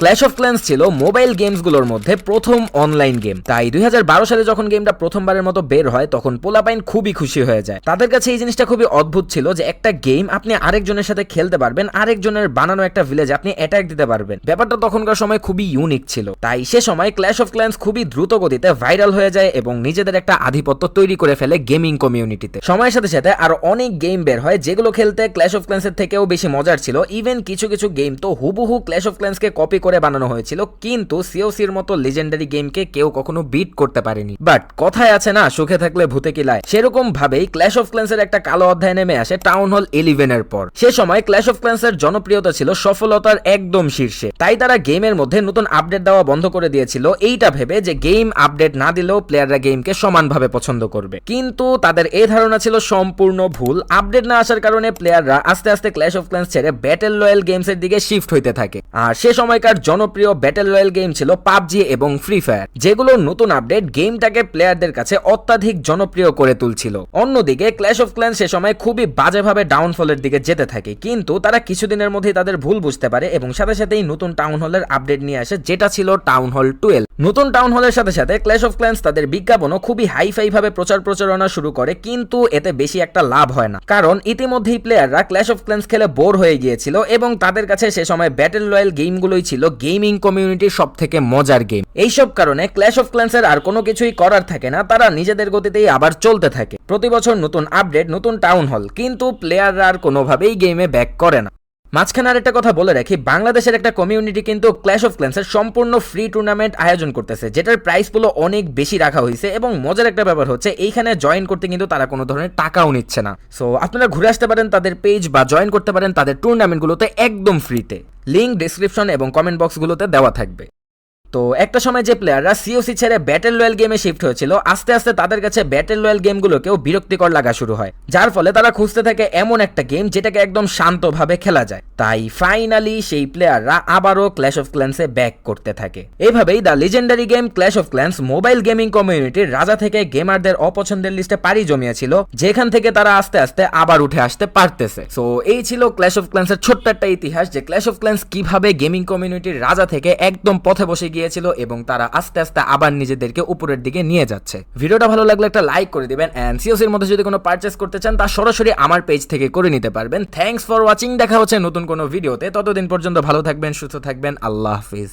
Clash of clans ছিল mobile গেমসগুলোর মধ্যে প্রথম অনলাইন গেম তাই দুই হাজার বারো সালে যখন গেমটা প্রথমবারের মতো বের হয়, তখন পোলাপাইন খুবই খুশি হয়ে যায়। তাদের কাছে এই জিনিসটা খুবই অদ্ভুত ছিল যে একটা গেম আপনি আরেকজনের সাথে খেলতে পারবেন, আরেকজনের বানানো একটা ভিলেজ আপনি অ্যাটাক দিতে পারবেন। ব্যাপারটা তখনকার সময় খুবই ইউনিক ছিল। তাই সে সময় ক্ল্যাশ অফ ক্ল্যান্স খুবই দ্রুত গতিতে ভাইরাল হয়ে যায় এবং নিজেদের একটা আধিপত্য তৈরি করে ফেলে গেমিং কমিউনিটিতে সময়ের সাথে সাথে আরও অনেক গেম বের হয়, যেগুলো খেলতে ক্ল্যাশ অফ ক্ল্যান্সের থেকেও বেশি মজার ছিল। ইভেন কিছু কিছু গেম তো হুবহু ক্ল্যাশ অফ ক্ল্যান্সকে কপি করে বানানো হয়েছিল, কিন্তু সিওসির মতো লেজেন্ডারি গেমকে কেউ কখনো বিট করতে পারেনি। বাট কথায় আছে না, সুখে থাকলে ভূতে কিলায়। সেরকম ভাবেই ক্ল্যাশ অফ ক্ল্যান্সের একটা কালো অধ্যায় নেমে আসে টাউন হল ইলেভেনের পর। সে সময় ক্ল্যাশ অফ ক্ল্যান্সের জনপ্রিয়তা ছিল সফলতার একদম শীর্ষে। তাই তারা গেমের মধ্যে নতুন আপডেট দেওয়া বন্ধ করে দিয়েছিল, এইটা ভেবে যে গেম আপডেট না দিলেও প্লেয়াররা গেমকে সমানভাবে পছন্দ করবে। কিন্তু তাদের এই ধারণা ছিল সম্পূর্ণ ভুল। আপডেট না আসার কারণে প্লেয়াররা আস্তে আস্তে ক্ল্যাশ অফ ক্ল্যান্স ছেড়ে ব্যাটেল রয়্যাল গেমস এর দিকে শিফট হইতে থাকে। আর সে সময়কার জনপ্রিয় ব্যাটেল রয়্যাল গেম ছিল পাবজি এবং ফ্রি ফায়ার যেগুলো নতুন আপডেট গেমটাকে প্লেয়ারদের কাছে অত্যাধিক জনপ্রিয় করে তুলছিল। অন্যদিকে ক্ল্যাশ অফ ক্ল্যান সে সময় খুবই বাজেভাবে ডাউনফলের দিকে যেতে থাকে, কিন্তু তারা কিছুদিনের মধ্যেই তাদের ভুল বুঝতে পারে এবং সাথে সাথেই নতুন টাউন হলের আপডেট নিয়ে আসে, যেটা ছিল টাউন হল টুয়েলভ নতুন টাউন হলের সাথে সাথে ক্ল্যাশ অফ ক্ল্যান্স তাদের বিজ্ঞাপনও খুবই হাইফাই ভাবে প্রচার প্রচারণা শুরু করে, কিন্তু এতে বেশি একটা লাভ হয় না। কারণ ইতিমধ্যেই প্লেয়াররা ক্ল্যাশ অফ ক্ল্যান্স খেলে বোর হয়ে গিয়েছিল এবং তাদের কাছে সে সময় ব্যাটেল রয়্যাল গেমগুলোই ছিল গেমিং কমিউনিটির সব থেকে মজার গেম এইসব কারণে ক্ল্যাশ অফ ক্ল্যান্সের আর কোনো কিছুই করার থাকে না, তারা নিজেদের গতিতেই আবার চলতে থাকে। প্রতি বছর নতুন আপডেট নতুন টাউন হল কিন্তু প্লেয়াররা আর কোনোভাবেই গেমে ব্যাক করে না। মাঝখানে আর একটা কথা বলে রাখি, বাংলাদেশের একটা কমিউনিটি কিন্তু ক্ল্যাশ অফ ক্ল্যান্সের সম্পূর্ণ ফ্রি টুর্নামেন্ট আয়োজন করতেছে, যেটার প্রাইস পুলো অনেক বেশি রাখা হয়েছে এবং মজার একটা ব্যাপার হচ্ছে, এইখানে জয়েন করতে কিন্তু তারা কোনো ধরনের টাকাও নিচ্ছে না। সো আপনারা ঘুরে আসতে পারেন তাদের পেজ বা জয়েন করতে পারেন তাদের টুর্নামেন্টগুলোতে একদম ফ্রিতে লিঙ্ক ডিসক্রিপশন এবং কমেন্ট বক্সগুলোতে দেওয়া থাকবে। তো একটা সময় যে প্লেয়াররা সিওসি ছেড়ে ব্যাটেল রয়্যাল গেমে শিফট হয়েছিল, আস্তে আস্তে তাদের কাছে ব্যাটেল রয়্যাল গেমগুলোকেও বিরক্তিকর লাগা শুরু হয়। যার ফলে তারা খুঁজতে থাকে এমন একটা গেম যেটাকে একদম শান্তভাবে খেলা যায়। তাই ফাইনালি সেই প্লেয়াররা আবারও ক্ল্যাশ অফ ক্ল্যান্সে ব্যাক করতে থাকে। এভাবেই the legendary game clash of clans mobile gaming কমিউনিটির রাজা থেকে গেমারদের অপছন্দের লিস্টে পাড়ি জমিয়েছিল, যেখান থেকে তারা আস্তে আস্তে আবার উঠে আসতে পারতেছে। সো এই ছিল ক্ল্যাশ অফ ক্ল্যান্সের ছোট্ট একটা ইতিহাস যে ক্ল্যাশ অফ ক্ল্যান্স কীভাবে গেমিং কমিউনিটির রাজা থেকে একদম পথে বসে গিয়েছিল এবং তারা আস্তে আস্তে আবার নিজেদেরকে উপরের দিকে নিয়ে যাচ্ছে। ভিডিওটা ভালো লাগলে একটা লাইক করে দিবেন অ্যান্ড এর মধ্যে যদি কোনো পারচেস করতে চান, তা সরাসরি আমার পেজ থেকে করে নিতে পারবেন। থ্যাংকস ফর ওয়াচিং দেখা হচ্ছে নতুন কোনো ভিডিওতে ততদিন পর্যন্ত ভালো থাকবেন, সুস্থ থাকবেন, আল্লাহ হাফিজ।